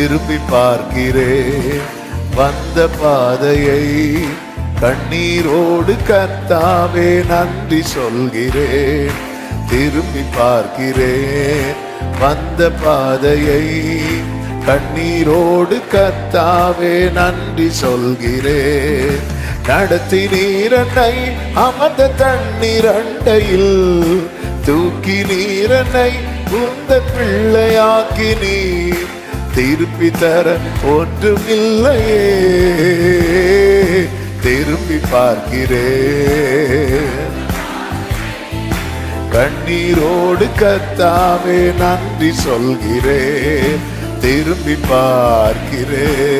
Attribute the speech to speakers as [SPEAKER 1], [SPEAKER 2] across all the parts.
[SPEAKER 1] திரும்பி பார்க்கிறேன் வந்த பாதையை கண்ணீரோடு கத்தாவே நன்றி சொல்கிறேன் திரும்பி பார்க்கிறேன் வந்த பாதையை கண்ணீரோடு கத்தாவே நன்றி சொல்கிறேன் நடத்தி நீரனை அமர்ந்த தண்ணீரண்டையில் தூக்கி நீரனை உந்த பிள்ளையாக்கி நீர். திருப்பி தர ஒன்றுமில்லையே. திரும்பி பார்க்கிறே. கண்ணீரோடு கத்தாவே நன்றி சொல்கிறேன் திரும்பி பார்க்கிறேன்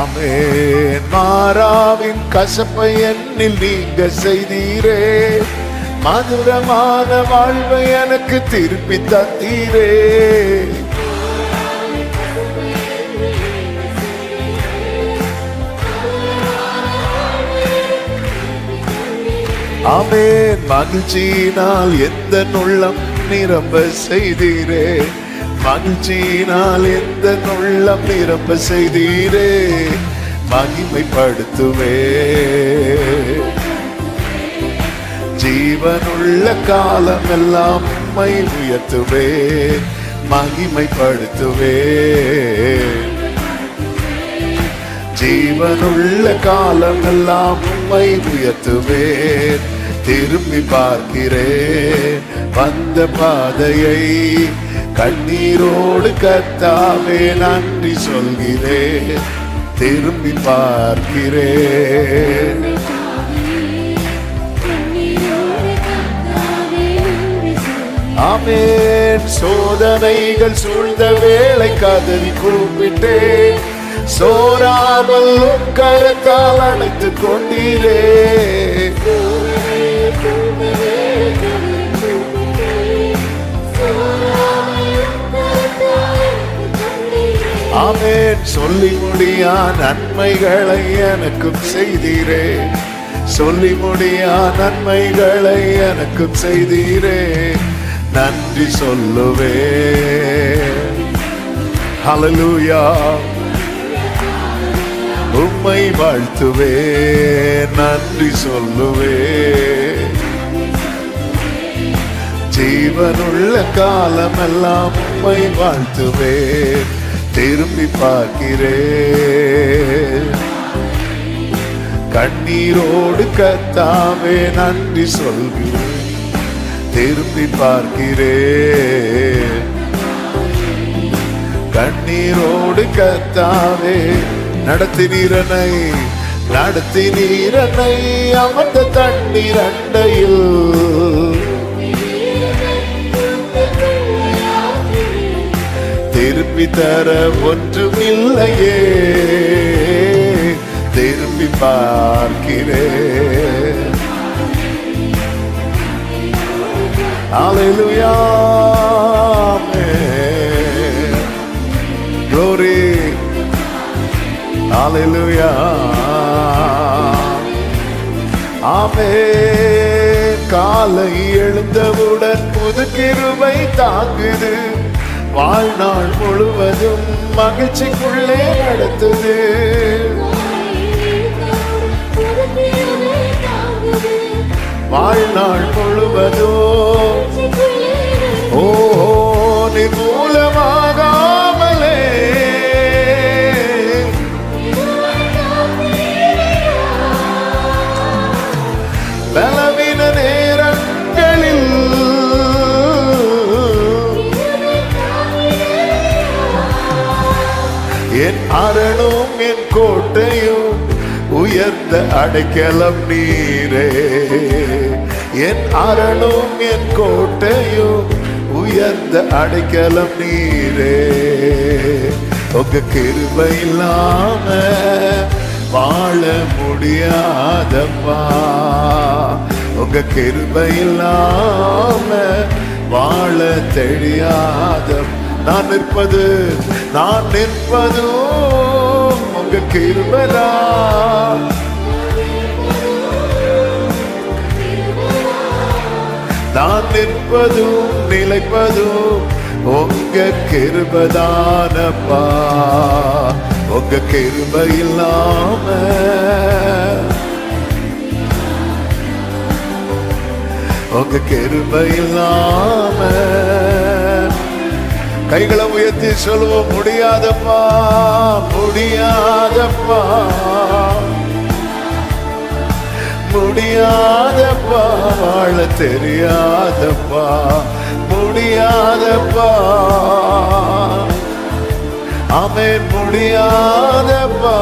[SPEAKER 1] அமேன் மாறாவின் கசப்பை என்னில் நீங்க செய்தீரே. மதுரமான வாழ்வை எனக்கு திருப்பி தந்தீரே. ஆமென். மகிழ்ச்சியினால் எந்த நுள்ளம் நிரம்ப செய்தீரே. மகிழ்ச்சியினால் எந்த நுள்ளம் நிரம்ப செய்தீரே. மகிமைப்படுத்துவே ஜீவனுள்ள காலம் எல்லாம் உம்மை உயர்த்துவே மகிமைப்படுத்துவே. ஜீவனுள்ள காலம் எல்லாம் உம்மை உயர்த்துவே திரும்பி பார்க்கிறேன். வந்த பாதையை கண்ணீரோடு கத்தாவே நன்றி சொல்கிறேன். திரும்பி பார்க்கிறேன். ஆமேன். சோதனைகள் சூழ்ந்த வேலை கதறி கூப்பிட்டேன். சோராமல் கருத்தால் கரத்தால் கொண்டீரே ஆமேன். சொல்லி முடியா நன்மைகளை எனக்கும் செய்தீரே சொல்லி முடியா நன்மைகளை எனக்கும் செய்தீரே நன்றி சொல்லுவே. ஹalleluya உம்மை வாழ்த்துவே. நன்றி சொல்லுவே. ஜீவனுள்ள காலமெல்லாம் உம்மை வாழ்த்துவே. திரும்பி பார்க்கிறேன் கண்ணீரோடு கத்தாவே நன்றி சொல்கிறேன் திரும்பி பார்க்கிறேன். கண்ணீரோடு கத்தாவே நடத்தி நீரனை நடத்தி நீரனை அமர்ந்த தண்ணீர் அண்டையில் திருப்பி தர ஒன்றும் இல்லையே திரும்பி பார்க்கிறேன். Hallelujah. Amen. Glory. Hallelujah. Amen. காலை எழுந்தவுடன் புது கிருபை தாங்குது வாழ்நாள் முழுவதும் மகிழ்ச்சிக்குள்ளே நடத்துது வாழ்நாள் முழுவதும் ஓ நிர்மூலமாகாமலே. பலவீன நேரங்களில் என் அரணும் என் கோட்டையும் உயர்ந்த அடைக்கலம் நீரே. என் அரணும் என் கோட்டையும் உயர்ந்த அடைக்கலம் நீரே. உங்க கிருபை இல்லாம வாழ முடியாதப்பா உங்க கிருபை இல்லாம வாழ தெரியாத நான் நிற்பது நான் நிற்பதும் உங்க கிருபதா நான் நிற்பதும் நிலைப்பதும் உங்க கிருபதானப்பா. உங்க கிருப இல்லாம. உங்க கிருப இல்லாம. கைகளை உயர்த்தி சொல்லுவோம் முடியாதப்பா முடியாதப்பா. முடியாதப்பா வாழ தெரியாதப்பா முடியாதப்பா. ஆமென் முடியாதப்பா.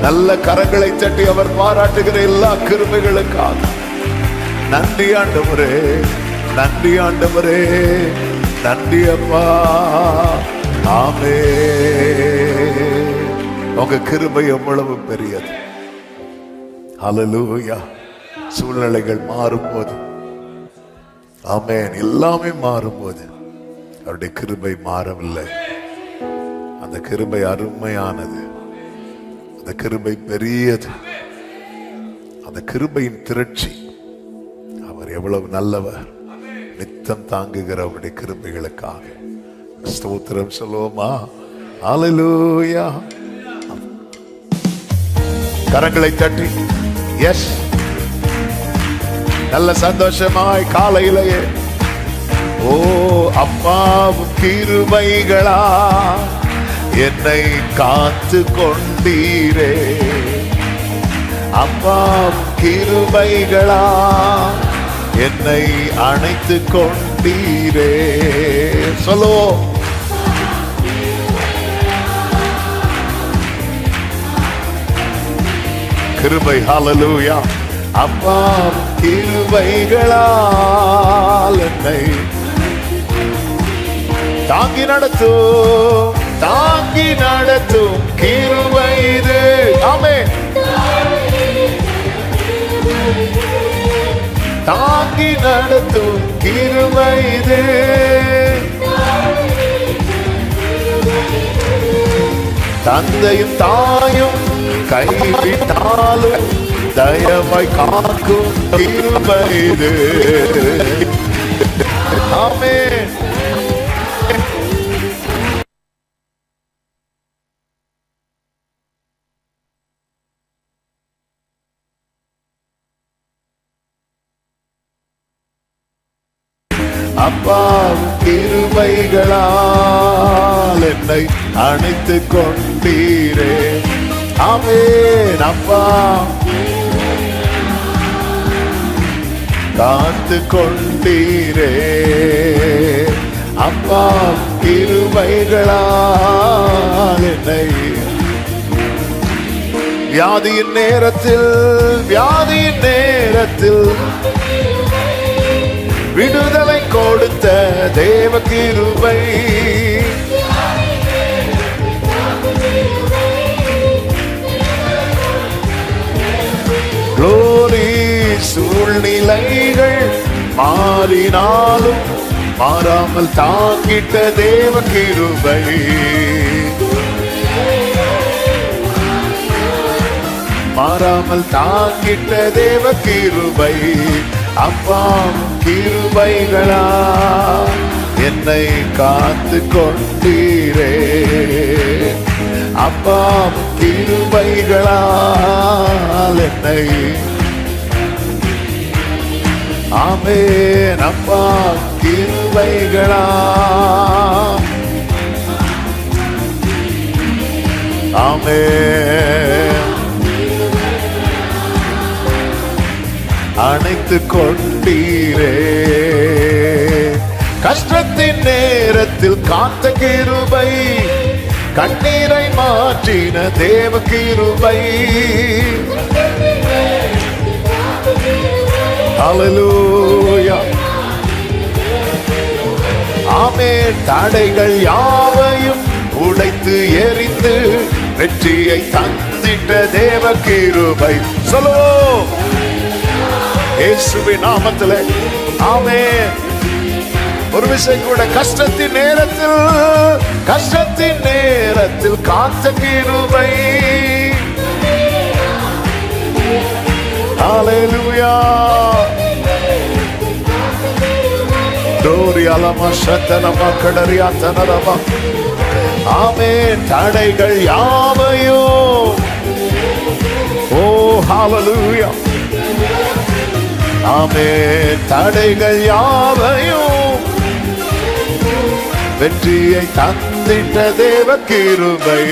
[SPEAKER 1] நல்ல கரங்களை தட்டி அவர் பாராட்டுகிற எல்லா கிருமைகளுக்காக. நன்றி ஆண்டவரே நன்றி ஆண்டவரே நன்றி அப்பா. ஆமே. உங்க கிருபை எவ்வளவு பெரியது. அலலூயா சூழ்நிலைகள் மாறும்போது. ஆமேன். எல்லாமே மாறும்போது. அவருடைய கிருபை மாறவில்லை. அந்த கிருபை அருமையானது. அந்த கிருபை பெரியது. அந்த கிருபையின் திரட்சி. அவர் எவ்வளவு நல்லவர். நித்தம் தாங்குகிற அவருடைய கிருபைகளுக்காக. ஸ்தோத்திரம் சொல்லுவோமா? அலலூயா கரங்களை தட்டி. எஸ் நல்ல சந்தோஷமாய் காலையிலேயே. ஓ அப்பாவும் கிருபைகளா என்னை காத்து கொண்டீரே. அப்பாவும் கிருபைகளா என்னை அணைத்து கொண்டீரே. சொல்லுவோம். கிருபை ஹalleluya அப்பா கிருபைகளால் என்னை தாங்கி நடத்தும் தாங்கி நடத்தும் கிருபை இது. ஆமே தாங்கி நடத்தும் கிருபை இது. தந்தையும் தாயும் கைவிட்டாலும் தயவாய் காக்கும் கிருபை இது. ஆமே அப்பா திருமைகளால் என்னை அணைத்து கொண்டீரே. ஆமென். அப்பா. காத்து கொண்டீரே அப்பா கிருபைகளால் என்னை வியாதியின் நேரத்தில் வியாதியின் நேரத்தில் விடுதலை கொடுத்த தேவ கிருபை. சூழ்நிலைகள் மாறினாலும் மாறாமல் தாங்கிட்ட தேவ கிருபை மாறாமல் தாங்கிட்ட தேவ கிருபை அப்பா கிருபைகளா என்னை காத்து கொண்டீரே அப்பா கிருபைகளால் என்னை ஆமென் அப்பா கிருபைகளா. ஆமே அணைத்து கொண்டீரே. கஷ்டத்தின் நேரத்தில் காத்த கிருபை கண்ணீரை மாற்றின தேவ கிருபை. Hallelujah. ஆமே தடைகள் யாவையும் உடைத்து எரிந்து வெற்றியை தந்திட்ட தேவ கிருபை. சொல்லுவோம் இயேசுவின் நாமத்திலே. ஆமே. ஒரு விஷயம் கூட கஷ்டத்தின் நேரத்தில் கஷ்டத்தின் நேரத்தில் காத்த கிருபை. Hallelujah. அலமா சத்தனமா? கடறியா? தனரமா ஆமே தடைகள் யாவையும் ஓ ஹalleluya. ஆமே தடைகள் யாவையும் வெற்றியை தந்திட்ட தேவ கிருபை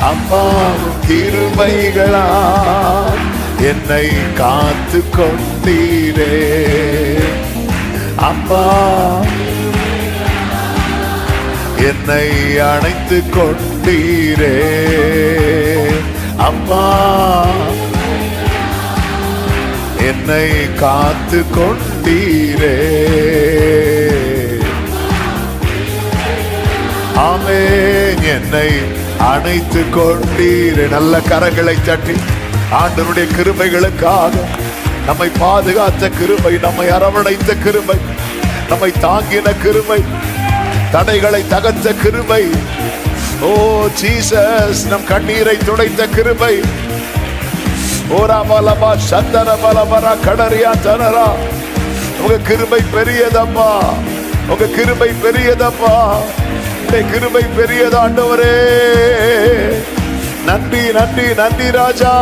[SPEAKER 1] அம்மாவும் கிருபைகளா? என்னை காத்து கொண்டீரே அப்பா. என்னை அணைத்து கொண்டீரே. அப்பா. என்னை காத்து கொண்டீரே. ஆமென். என்னை அணைத்து கொண்டீரே. நல்ல கரங்களை தட்டி ஆண்டவருடைய கிருபைகளுக்காக நம்மை பாதுகாத்த கிருபை நம்மை அரவணைத்த கிருபை நம்மை தாங்கின கிருபை தடைகளை தகர்த்த கிருபை. ஓ ஜீசஸ் நம் கண்ணீரை துடைத்த கிருபை. ஓரா பலபா சந்தன பலபரா கடறியா தனரா. உங்க கிருபை பெரியதம்மா உங்க கிருபை பெரியதம்மா உடைய கிருபை பெரியதாண்டவரே. நன்றி நன்றி நன்றி ராஜா.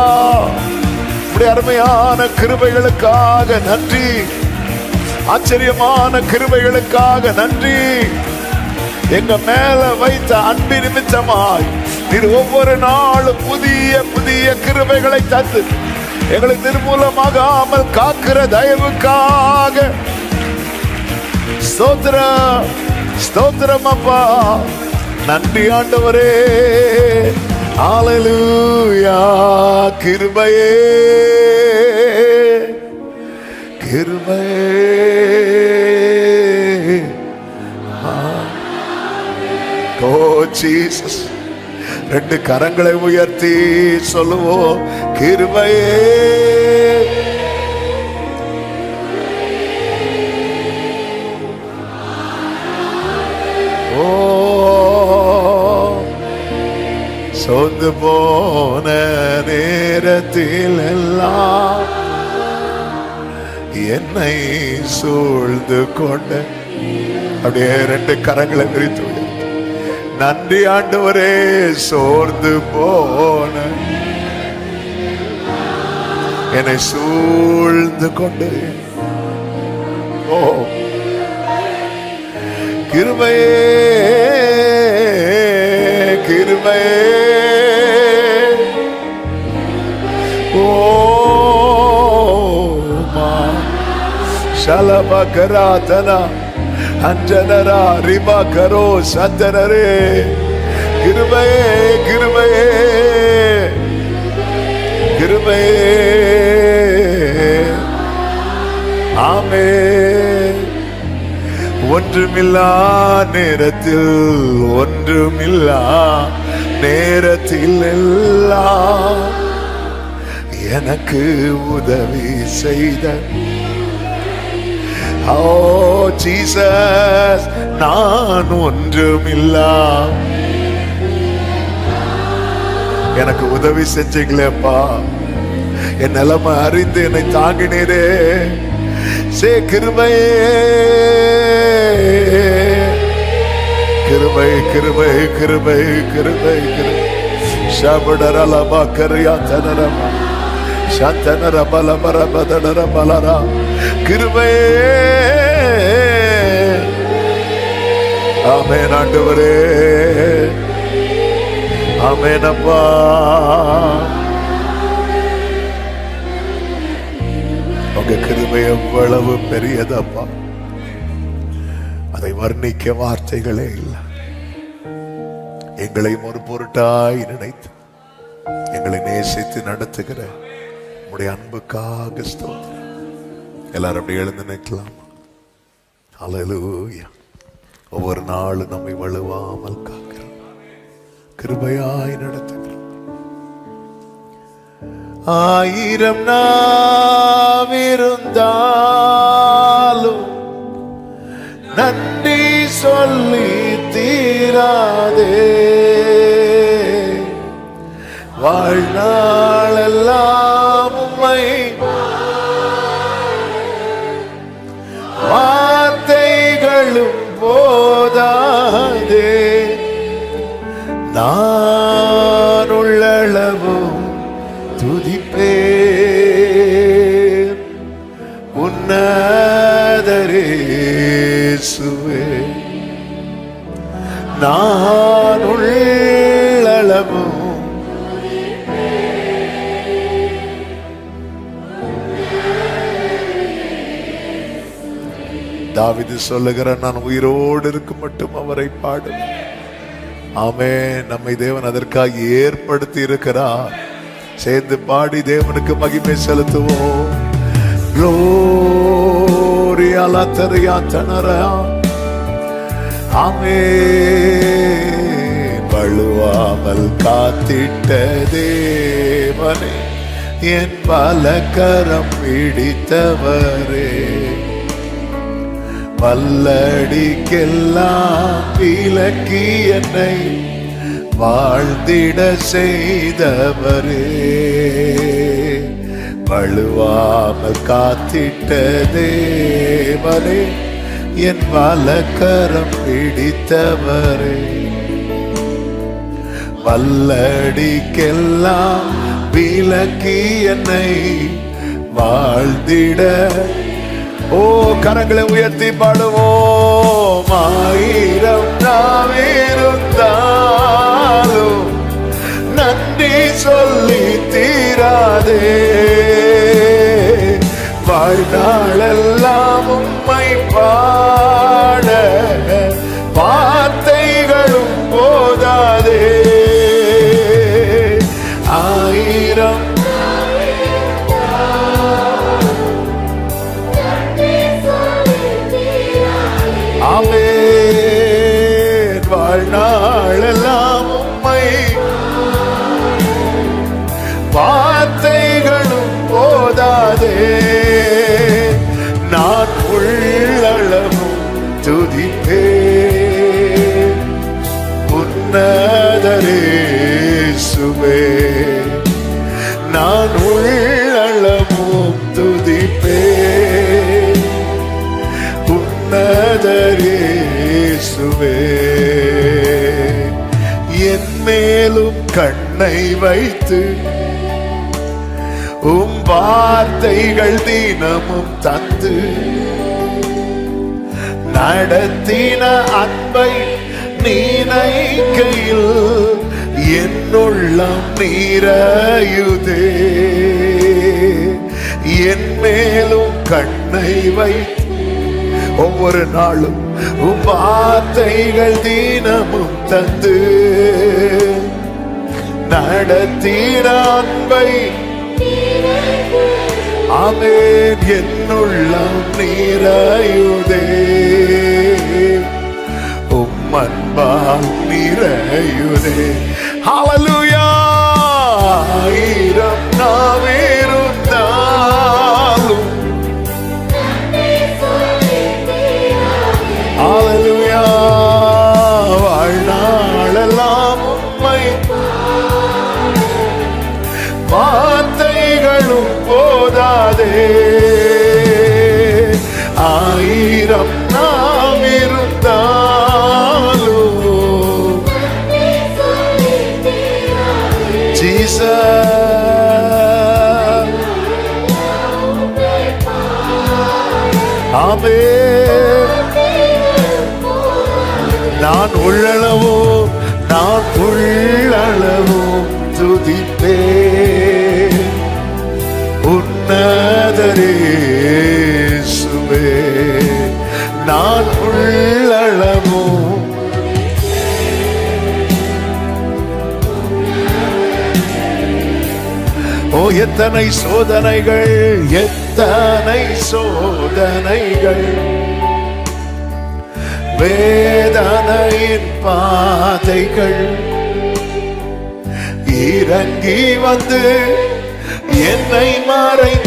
[SPEAKER 1] உடைய அருமையான கிருபைகளுக்காக நன்றி. ஆச்சரியமான கிருபைகளுக்காக நன்றி. எங்க மேல வைத்த அன்பு நிமித்தமாய் நீர் ஒவ்வொரு நாளும் புதிய புதிய கிருபைகளை தந்து எங்களை நிர்மூலமாகாமல் காக்கிற தயவுக்காக. ஸ்தோத்திர ஸ்தோத்திரம் அப்பா. நன்றி ஆண்டவரே. ஆலலூயா கிருபையே. கிருபையே. ஓ ஜீசஸ் ரெண்டு கரங்களை உயர்த்தி சொல்லுவோம். கிருபையே. சோர்ந்து போன நேரத்தில் எல்லாம் என்னை சூழ்ந்து கொண்ட அப்படியே ரெண்டு கரங்களை விரித்து நன்றி ஆண்டவரே சோர்ந்து போன என்னை சூழ்ந்து கொண்டு. ஓ கிருபையே சலப கராதனா அஞ்சனரா ரிபா கரோ சந்தனரே. கிருபையே கிருபையே கிருபையே. ஒன்றுமில்லா நேரத்தில் ஒன்றுமில்லா நேரத்தில் எல்லாம் எனக்கு உதவி செய்த ஓ ஜீசஸ் நான் ஒன்றுமில்லா. எனக்கு உதவி செஞ்சீங்களேப்பா. என் நிலைமை அறிந்து என்னை தாங்கினீரே. சே கிருபையே. கிருமை கிருமை கிருமை கிருபை கிருபை. ஷபடரலமா கரியா தனரமா சத்தனர பலமர பதடர பலரா கிருபையே. ஆமே ஆண்டவரே. ஆமேனப்பா உங்க கிருபை எவ்வளவு பெரியதப்பா. அதை வர்ணிக்க வார்த்தைகளே இல்லை. எங்களையும் ஒரு பொருட்டாய் நினைத்து எங்களை நேசித்து நடத்துகிற உடைய அன்புக்காக ஸ்தோத்திரம். எல்லாரும் அப்படி எழுந்து நிற்கலாம். அலலூயா ஒவ்வொரு நாளும் நம்மை வலுவாமல் காக்கிறோம். கிருபையாய் நடத்துகிறோம். ஆயிரம் நாவிருந்தாலும் நன்றி சொல்லி தீராதே. வாழ்நாளெல்லாம் வார்த்தைகளும் போதாதே. நான் உள்ளளவும் துதிப்பேன் உன்னதரேசுவே நான் தாவிது சொல்லுகிற நான் உயிரோடு இருக்கும் மட்டும் அவரை பாடு ஆமே நம்மை தேவன் அதற்காக ஏற்படுத்தி இருக்கிறார் சேர்ந்து பாடி தேவனுக்கு மகிமை செலுத்துவோம். ஆமே வழுவாமல் காத்திட்ட தேவனே என் பலகரம் பிடித்தவரே. வல்லடிக்கெல்லாம் விலக்கி என்னை வாழ்ந்திட செய்தவரே. வழுவாமல் காத்திட்ட தேவரே என் வலக்கரம் பிடித்தவரே. வல்லடிக்கெல்லாம் விலக்கி என்னை வாழ்ந்திட ஓ கரங்களை உயர்த்தி பாடுவோம். ஆயிரம் நாம் இருந்தாலும் நன்றி சொல்லி தீராதே. வாழ்நாளெல்லாம் உம்மை பா உன்னதரேசுவே என் மேலும் கண்ணை வைத்து உம் வார்த்தைகள் தினமும் தந்து நடத்தின அன்பை நீனைக்கையில் என்னுள்ளம் நீரையுதே. என் மேலும் கண்ணை வைத்து ஒவ்வொரு நாளும் வார்த்தைகள் தினமும் தந்து நடத்தின அன்பை. அமேன் என்னுள்ளம் நீரையுதே. உம் அன்பால் நிறையுதே. ஹalleluya ஆயிரம் நாவிருந்தாலும் போதாதே உன்னதரேசுவே நான் உள்ளளவோ ஓ எத்தனை சோதனைகள் எத்தனை சோதனைகள். வேதனையின் பாதைகள். இறங்கி வந்து என்னை மாறை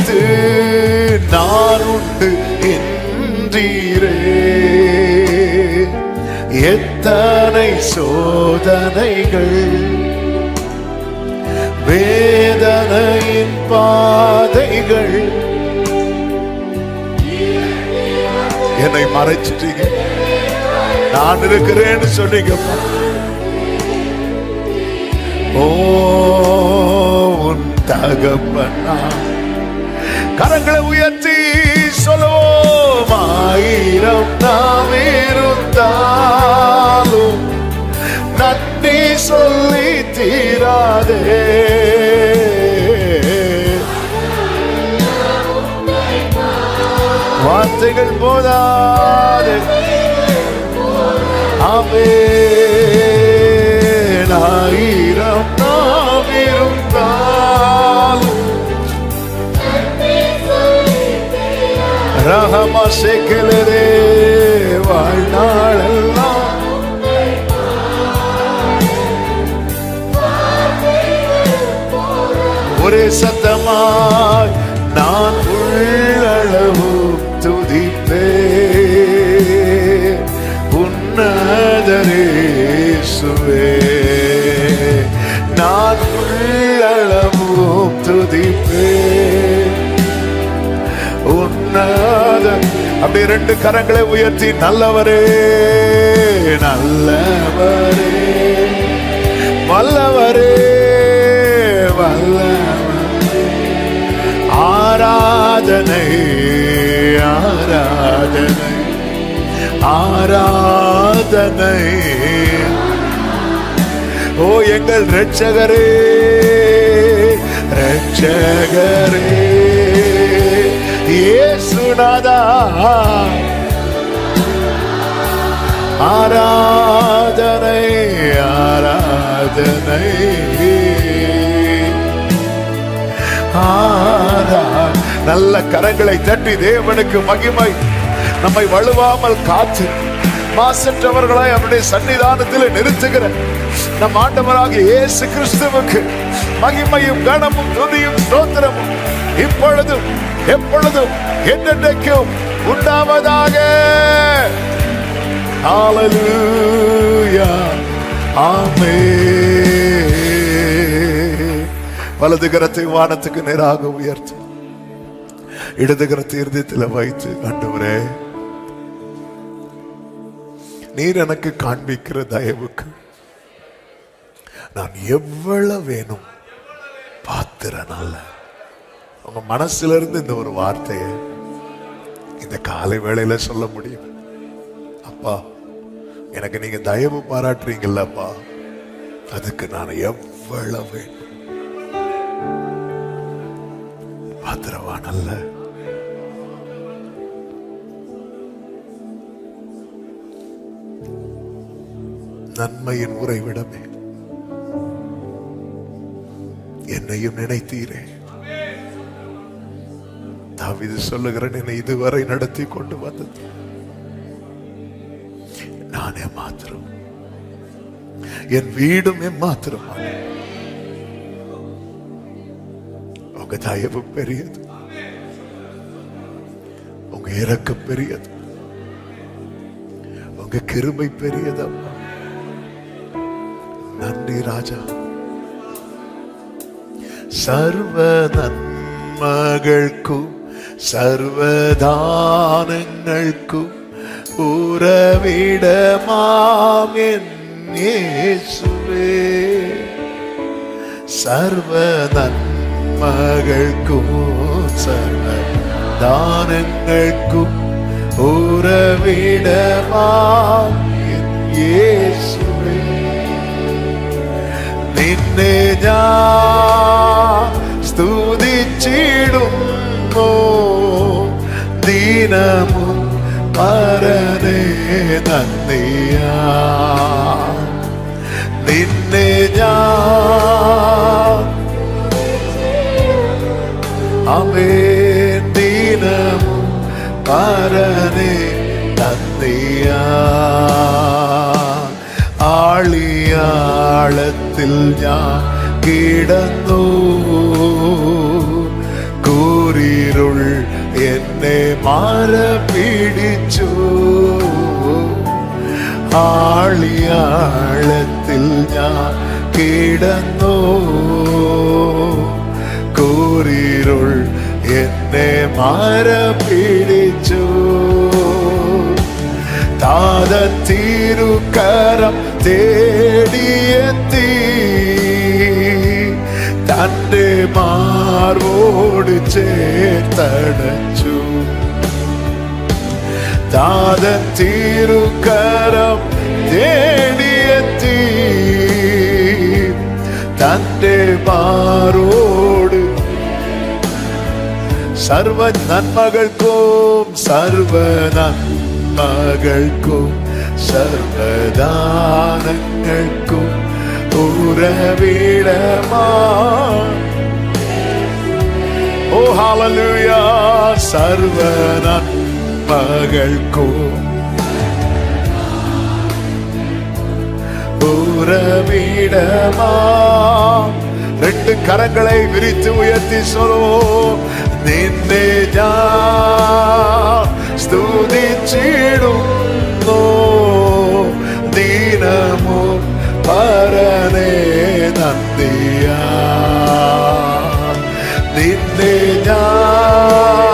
[SPEAKER 1] நான் உண்டு என்றீரே எத்தனை சோதனைகள் வேதனையின் பாதைகள். என்னை மறைச்சிட்டீங்க. நான் இருக்கிறேன்னு சொன்னீங்கப்பா ஓ உன் தகப்பனா கரங்களை உயர்த்தி சொல்லுவோம். ஆயிரம் நாம் இருந்தாலும் நன்றி சொல்லி தீராதே. வார்த்தைகள் போதாது. அவே ரகமா சேக்கலரே வாழ்நாளெல்லாம். ஒரே சத்தமாய் நான் உள்ளளவு துதிப்பே உன்னதரேசுவே சுவே அப்படி ரெண்டு கரங்களை உயர்த்தி நல்லவரே நல்லவரே. வல்லவரே வல்லவரே. ஆராதனை ஆராதனை ஆராதனை. ஓ எங்கள் ரட்சகரே ரட்சகரே ராதா ஆராதனை ஆராதனை. ஆரா நல்ல கரங்களை தட்டி தேவனுக்கு மகிமை. நம்மை வலுவாமல் காத்து மாசற்றவர்களாய் அவருடைய சன்னிதானத்தில் நிறுத்துகிற நம் ஆண்டவராக இயேசு கிறிஸ்துவுக்கு மகிமையும் கனமும் துதியும் ஸ்தோத்திரமும். இப்பொழுதும் எப்பொழுதும் என்றென்றைக்கும் உண்டாவதாக. ஹalleluya ஆமென் வலது கரத்தை வானத்துக்கு நேராக உயர்த்து. இடது கரத்தை இருதயத்தில் வைத்து ஆண்டவரே நீர் எனக்கு காண்பிக்கிற தயவுக்கு நான் எவ்வளவு வேணும்? பாத்திரன் அல்ல. உங்க மனசுல இருந்து இந்த ஒரு வார்த்தையை இந்த காலை வேளையில சொல்ல முடியும். அப்பா எனக்கு நீங்க தயவு பாராட்டுறீங்கல்லப்பா அதுக்கு நான் எவ்வளவு பாத்திரவான் அல்ல. நன்மையின் உறைவிடமே. என்னையும் நினைத்தீரேன் நான் இது சொல்லுகிறேன் என்னை இதுவரை நடத்தி கொண்டு வந்தது. நானே மாத்திரம். என் வீடும் என் மாத்திரம் உங்க தயவு பெரியது. உங்க இறக்கம் பெரியது. உங்க கிருமை பெரியதம்மா நன்றி ராஜா. சர்வ நன்மகள்க்கும் സർവദാനങ്ങൾക്കും നന്മകൾക്കും സർവനന്മകൾക്കും സർവദാനങ്ങൾക്കും ഉറവിടമായേസുവേ നിന്നെ ഞാൻ സ്തുതിച്ചിടും സ്തുതിച്ചിടുന്നു ദീനമും പരനേ നന്ദിയാ. നിന്നെ ഞാൻ ദിനമും പരനേ നന്ദിയാ. ആളിയാളത്തിൽ ഞാൻ കിടന്നു. മാറ പിടിച്ചു ആളിയാളത്തിൽ ഞാൻ കിടന്നു. കൂരിരുൾ എന്നെ മാറ പിടിച്ചു താതൻ തിരുക്കരം തേടിയെത്തി. തന്റെ മാർവോട് தாத தீருக்கரம் தேடிய தீ தந்தே பாரோடு. சர்வ நன்மகள்க்கும் சர்வ நன்மகள்க்கும் சர்வதானங்கள்க்கும் உறவிடமா. ஓ ஹாலலுயா சர்வ நன்ம மകൾക്കും ഉറവിടമാം രണ്ട് കരങ്ങളെ വിരിച്ചു ഉയർത്തി സ്വലോ നിന്നെ ഞാൻ സ്തുതിച്ചിടുന്നു ദീനമോ പരനേ നന്ദിയ നിന്നെ ഞാൻ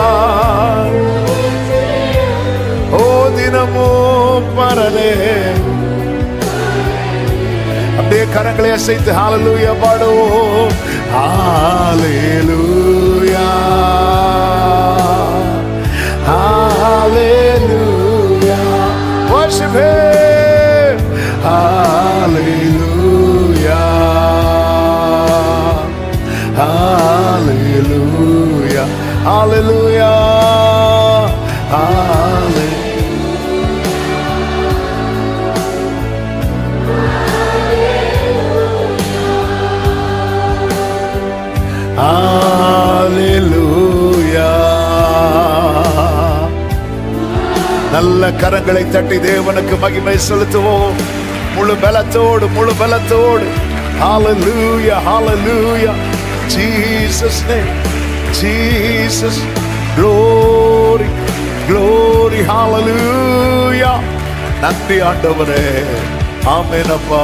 [SPEAKER 1] கரங்களை அசைத்து ஹalleluya பாடுவோம் ஹalleluya ஹalleluya worship him hallelujah hallelujah hallelujah hallelujah கரங்களை தட்டி தேவனுக்கு மகிமை செலுத்துவோம் முழு பலத்தோடு முழு பலத்தோடு Hallelujah, hallelujah. Jesus name, Jesus, glory, glory, hallelujah. நன்றி ஆண்டவரே ஆமென் அப்பா